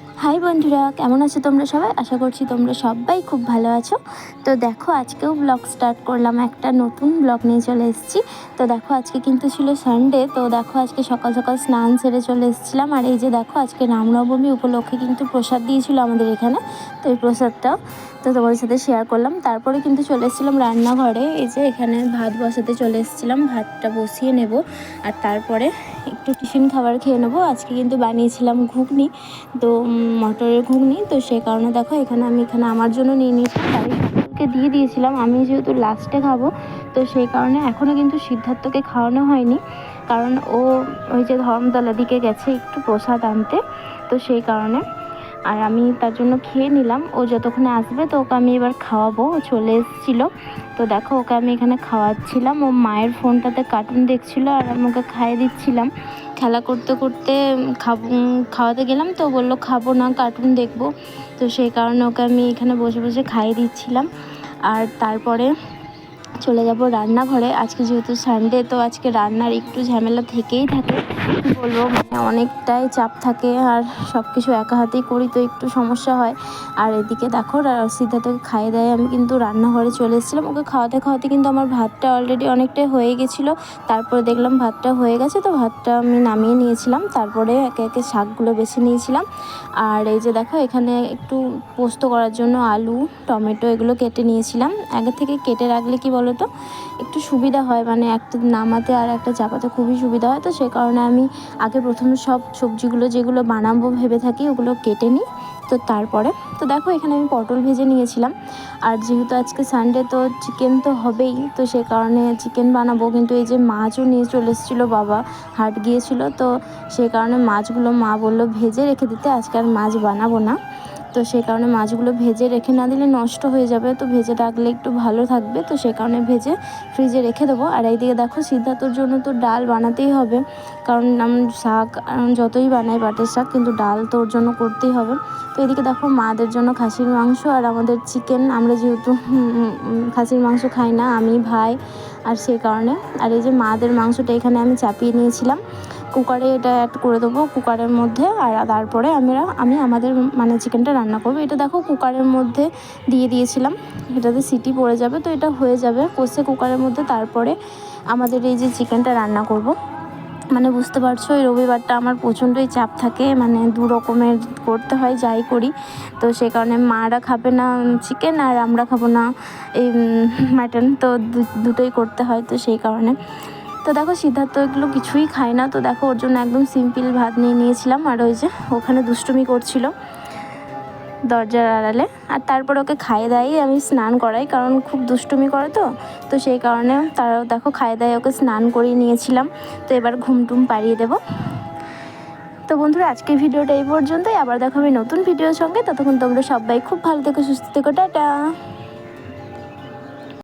High বন্ধুরা, কেমন আছো তোমরা সবাই? আশা করছি তোমরা সবাই খুব ভালো আছো। তো দেখো, আজকেও ব্লগ স্টার্ট করলাম, একটা নতুন ব্লগ নিয়ে চলে এসেছি। তো দেখো, আজকে কিন্তু ছিল সানডে তো দেখো, আজকে সকাল সকাল স্নান সেরে চলে এসেছিলাম। আর এই যে দেখো, আজকে রামনবমী উপলক্ষে কিন্তু প্রসাদ দিয়েছিল আমাদের এখানে, তো এই প্রসাদটাও তো তোমাদের সাথে শেয়ার করলাম। তারপরে কিন্তু চলে এসেছিলাম রান্নাঘরে, এই যে এখানে ভাত বসাতে চলে এসেছিলাম, ভাতটা বসিয়ে নেব। আর তারপরে একটু টিফিন খাবার খেয়ে নেব। আজকে কিন্তু বানিয়েছিলাম ঘুগনি, তো মটরের ঘুগনি। তো সেই কারণে দেখো, এখানে আমি এখানে আমার জন্য নিয়ে বাড়ির দিয়ে দিয়েছিলাম। আমি যেহেতু লাস্টে খাব, তো সেই কারণে এখনও কিন্তু সিদ্ধার্থকে খাওয়ানো হয়নি। কারণ ও ওই যে ধর্মতলা দিকে গেছে একটু প্রসাদ আনতে। তো সেই কারণে আর আমি তার জন্য খেয়ে নিলাম। ও যতক্ষণে আসবে তো ওকে আমি এবার খাওয়াবো। ও চলে এসেছিল। তো দেখো, ওকে আমি এখানে খাওয়াচ্ছিলাম। ও মায়ের ফোনটাতে কার্টুন দেখছিল আর আমি ওকে খাইয়ে দিচ্ছিলাম। খেলা করতে করতে খাব, খাওয়াতে গেলাম তো বলল, খাব না কার্টুন দেখব। তো সেই কারণে ওকে আমি এখানে বসে বসে খাইয়ে দিচ্ছিলাম। আর তারপরে চলে যাব রান্নাঘরে। আজকে যেহেতু সানডে তো আজকে রান্নার একটু ঝামেলা থেকেই থাকে। বলব মানে অনেকটাই চাপ থাকে আর সব কিছু একা হাতেই করি, তো একটু সমস্যা হয়। আর এদিকে দেখো সিদ্ধার্থকে খাইয়ে দেয় আমি কিন্তু রান্নাঘরে চলে এসেছিলাম। ওকে খাওয়াতে খাওয়াতে কিন্তু আমার ভাতটা অলরেডি অনেকটাই হয়ে গেছিল। তারপরে দেখলাম ভাতটা হয়ে গেছে, তো ভাতটা আমি নামিয়ে নিয়েছিলাম। তারপরে একে একে শাকগুলো বেছে নিয়েছিলাম। আর এই যে দেখো, এখানে একটু পোস্ত করার জন্য আলু, টমেটো এগুলো কেটে নিয়েছিলাম। আগে থেকে কেটে রাখলে কি বলো তো, একটু সুবিধা হয়। মানে একটা নামাতে আর একটা চাপাতে খুবই সুবিধা হয়। তো সেই কারণে আমি আগে প্রথমে সব সবজিগুলো যেগুলো বানাবো ভেবে থাকি, ওগুলো কেটে নিই। তো তারপরে, তো দেখো এখানে আমি পটল ভেজে নিয়েছিলাম। আর যেহেতু আজকে সানডে তো চিকেন তো হবেই, তো সে কারণে চিকেন বানাবো। কিন্তু এই যে মাছও নিয়ে চলে এসেছিল বাবা, হাট গিয়েছিল। তো সেই কারণে মাছগুলো মা বলল ভেজে রেখে দিতে, আজকে আর মাছ বানাবো না। তো সেই কারণে মাছগুলো ভেজে রেখে না দিলে নষ্ট হয়ে যাবে। তো ভেজে রাখলে একটু ভালো থাকবে। তো সেই কারণে ভেজে ফ্রিজে রেখে দেবো। আর এইদিকে দেখো সিদ্ধার্থর জন্য তো ডাল বানাতেই হবে। কারণ শাক যতই বানাই বাটের শাক, কিন্তু ডাল তো ওর জন্য করতেই হবে। তো এদিকে দেখো মাদের জন্য খাসির মাংস আর আমাদের চিকেন আমরা যেহেতু খাসির মাংস খাই না, আমি, ভাই, আর সেই কারণে। আর এই যে মাদের মাংসটা এখানে আমি চাপিয়ে নিয়েছিলাম। কুকারে এটা অ্যাড করে দেবো, কুকারের মধ্যে। আর তারপরে আমরা, আমি আমাদের মানে চিকেনটা রান্না করব। এটা দেখো কুকারের মধ্যে দিয়ে দিয়েছিলাম। এটাতে সিটি পড়ে যাবে, তো এটা হয়ে যাবে। কষে কুকারের মধ্যে, তারপরে আমাদের এই যে চিকেনটা রান্না করব। মানে বুঝতে পারছ, এই রবিবারটা আমার প্রচণ্ডই চাপ থাকে। মানে দু রকমের করতে হয়, যাই করি। তো সেই কারণে মারা খাবে না চিকেন আর আমরা খাব না এই মাটন তো দুটোই করতে হয়, তো সেই কারণে। তো দেখো সিদ্ধার্থ এগুলো কিছুই খায় না। তো দেখো ওর জন্য একদম সিম্পল ভাত নিয়ে নিয়েছিলাম। আর ওই যে ওখানে দুষ্টুমি করছিল দরজার আড়ালে। আর তারপর ওকে খাইয়ে দাইয়ে আমি স্নান করাই, কারণ খুব দুষ্টুমি করে তো। তো সেই কারণে তারাও দেখো খাইয়ে দাইয়ে ওকে স্নান করিয়ে নিয়েছিলাম। তো এবার ঘুমটুম পাড়িয়ে দেবো। তো বন্ধুরা, আজকের ভিডিওটা এই পর্যন্তই। আবার দেখো আমি নতুন ভিডিওর সঙ্গে। ততক্ষণ তোমরা সবাই খুব ভালো থেকো, সুস্থ থেকো, টাটা।